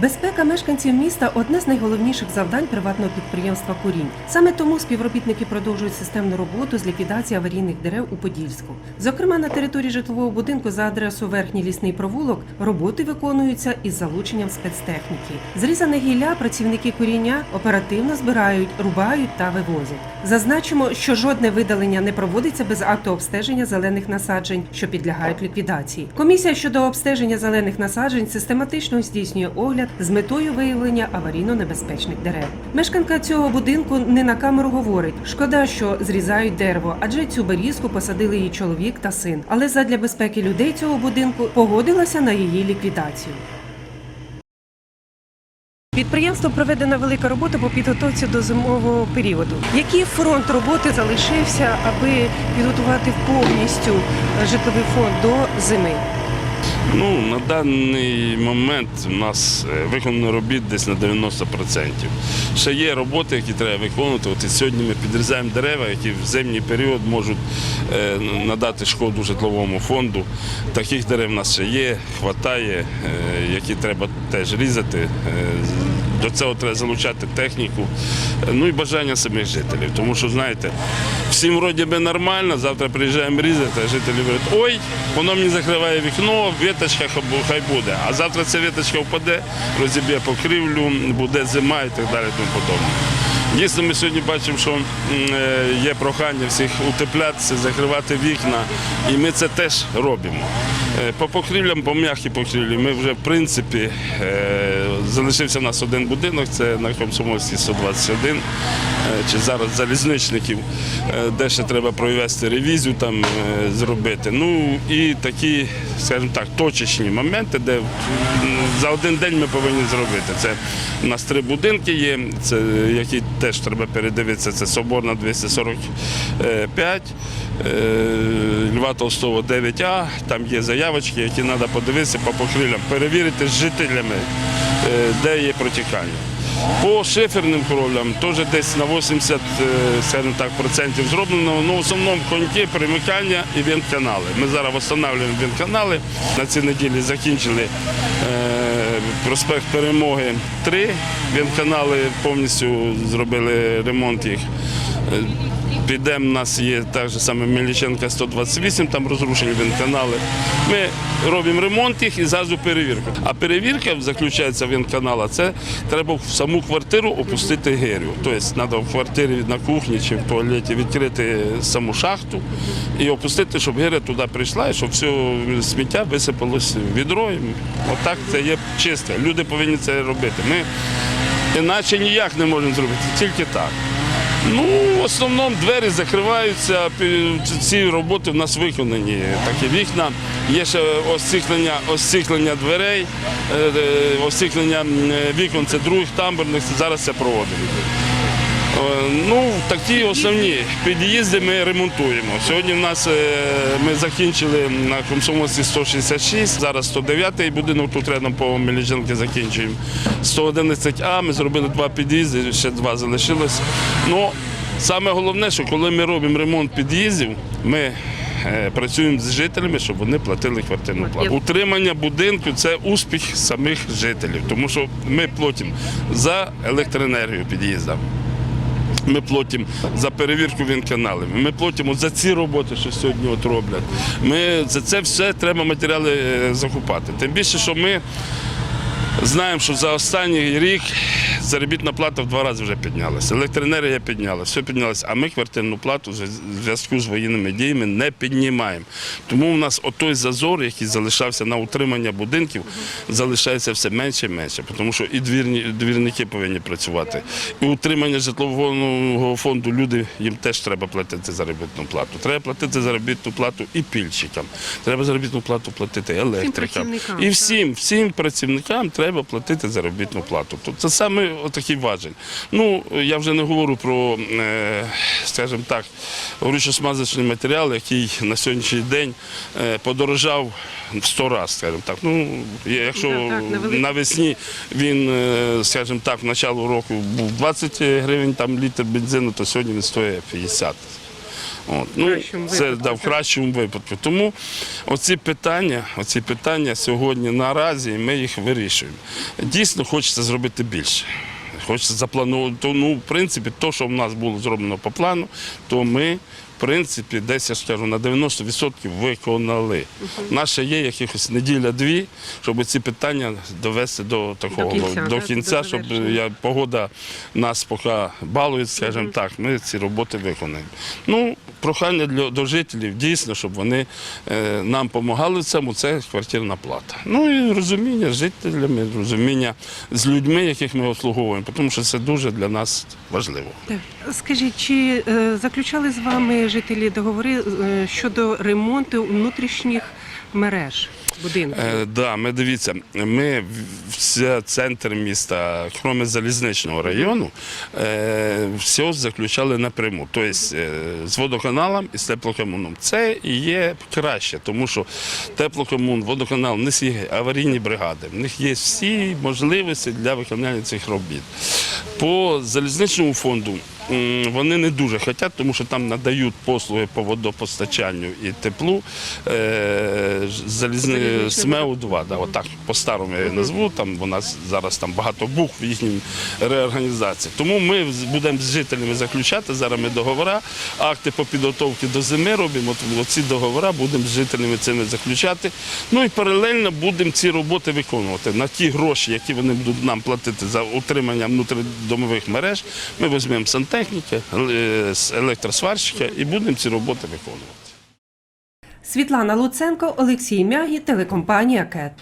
Безпека мешканців міста одне з найголовніших завдань приватного підприємства Курінь. Саме тому співробітники продовжують системну роботу з ліквідації аварійних дерев у Подільську. Зокрема, на території житлового будинку за адресою Верхній лісний провулок роботи виконуються із залученням спецтехніки. Зрізане гілля працівники куріння оперативно збирають, рубають та вивозять. Зазначимо, що жодне видалення не проводиться без акту обстеження зелених насаджень, що підлягають ліквідації. Комісія щодо обстеження зелених насаджень систематично здійснює огляд з метою виявлення аварійно-небезпечних дерев. Мешканка цього будинку не на камеру говорить: шкода, що зрізають дерево, адже цю берізку посадили її чоловік та син. Але задля безпеки людей цього будинку погодилася на її ліквідацію. Підприємством проведена велика робота по підготовці до зимового періоду. Який фронт роботи залишився, аби підготувати повністю житловий фонд до зими? Ну, на даний момент у нас е, виконано робіт десь на 90%. Ще є роботи, які треба виконувати. От і сьогодні ми підрізаємо дерева, які в зимній період можуть е, надати шкоду житловому фонду. Таких дерев у нас ще є, хватає, е, які треба теж різати. До цього треба залучати техніку, ну і бажання самих жителів. Тому що, знаєте, всім вроді би нормально, завтра приїжджаємо різати, а жителі говорять, ой, воно мені закриває вікно, віточка хабу- хай буде. А завтра ця виточка впаде, розіб'є покрівлю, буде зима і так далі. Тому подобне. Дійсно, ми сьогодні бачимо, що е, є прохання всіх утеплятися, закривати вікна, і ми це теж робимо. Е, По покрівлям, по м'якій покрівлі, ми вже в принципі е, залишився в нас один будинок, це на Комсомольській 121, е, чи зараз залізничників, е, де ще треба провести ревізію, там зробити. Ну і такі, скажімо так, точечні моменти, де за один день ми повинні зробити. Це у нас три будинки є, це, які теж треба передивитися. Це Соборна 245, е, Льва Толстого 9А. Там є заявочки, які треба подивитися по покрилям, перевірити з жителями, е, де є протікання. По шиферним кровлям теж десь на 80 е, зроблено. Ну, в основному коньки, примикання і вентканали. Ми зараз встановлюємо вентканали. На цій неділі закінчили е, проспект Перемоги 3. Вентканали повністю зробили ремонт їх. Підемо, у нас є так же саме Мельниченка 128, там розрушені вентканали. Ми робимо ремонт їх і зразу перевірку. А перевірка заключається вентканала, це треба в саму квартиру опустити гирю. Тобто треба в квартирі на кухні чи в туалеті відкрити саму шахту і опустити, щоб гиря туди прийшла і щоб все сміття висипалось в відро. Отак це є чисте. Люди повинні це робити. Ми іначе ніяк не можемо зробити, тільки так. Ну, в основному двері закриваються, ці роботи в нас виконані. Такі вікна. Є ще освітлення, освітлення дверей, е, е, освітлення вікон це других тамбурних, зараз це проводимо. Е, Ну, такі основні під'їзди ми ремонтуємо. Сьогодні в нас е, ми закінчили на Комсомольській 166, зараз 109-й будинок, тут рядом по Меліженки закінчуємо. 111А ми зробили два під'їзди, ще два залишилось. Ну, саме головне, що коли ми робимо ремонт під'їздів, ми е, працюємо з жителями, щоб вони платили квартирну плату. Утримання будинку це успіх самих жителів, тому що ми платимо за електроенергію під'їзда. Ми платимо за перевірку вінканалів, ми платимо за ці роботи, що сьогодні от роблять. Ми за це все треба матеріали е, закупати. Тим більше, що ми знаємо, що за останній рік заробітна плата в два рази вже піднялася. Електроенергія піднялася, все піднялося, а ми квартирну плату в зв'язку з воєнними діями не піднімаємо. Тому у нас отой зазор, який залишався на утримання будинків, залишається все менше і менше, тому що і двірні, двірники повинні працювати. І утримання житлового фонду люди їм теж треба платити заробітну плату. Треба платити заробітну плату і пільщикам. Треба заробітну плату платити електрикам. І всім, всім працівникам треба платити заробітну плату. Тобто це саме такий важель. Ну, я вже не говорю про, е, скажімо так, горючо-смазочний матеріал, який на сьогоднішній день е, подорожав в 100 разів, скажімо так. Ну, якщо великий- навесні він, е, скажімо так, в початку року був 20 гривень там літр бензину, то сьогодні він стоїть 50. От. Ну, це да, в кращому випадку. Тому оці питання, оці питання сьогодні наразі ми їх вирішуємо. Дійсно, хочеться зробити більше. Хочеться запланувати. Ну, в принципі, то, що в нас було зроблено по плану, то ми, в принципі, десь я ж кажу, на 90% виконали. Ще є якихось неділя-дві, щоб ці питання довести до такого До кінця, до кінця до щоб я, погода нас поки балує, скажімо так, ми ці роботи виконаємо. Ну, прохання для, до жителів дійсно, щоб вони е, нам допомагали в цьому, це квартирна плата. Ну і розуміння з жителями, розуміння з людьми, яких ми обслуговуємо, тому що це дуже для нас важливо. Так. Скажіть, чи е, заключали з вами жителі договори е, щодо ремонту внутрішніх мереж будинків? Е, ми дивіться, ми в- центр міста, крім залізничного району, е, все заключали напряму. Тобто е, з водоканалом і з теплокомуном. Це є краще, тому що теплокомун, водоканал, в них є аварійні бригади, в них є всі можливості для виконання цих робіт. По залізничному фонду вони не дуже хочуть, тому що там надають послуги по водопостачанню і теплу. Е, залізни... СМЕУ 2 да, отак по-старому я її назву. Там вона зараз там багато букв в їхній реорганізації. Тому ми будемо з жителями заключати зараз ми договори, акти по підготовці до зими робимо. От Оці договори будемо з жителями цими заключати. Ну і паралельно будемо ці роботи виконувати. На ті гроші, які вони будуть нам платити за утримання внутрідомових мереж, ми візьмемо сантехніка, е, електросварщика і будемо ці роботи виконувати. Світлана Луценко, Олексій Мягі, телекомпанія КЕТ.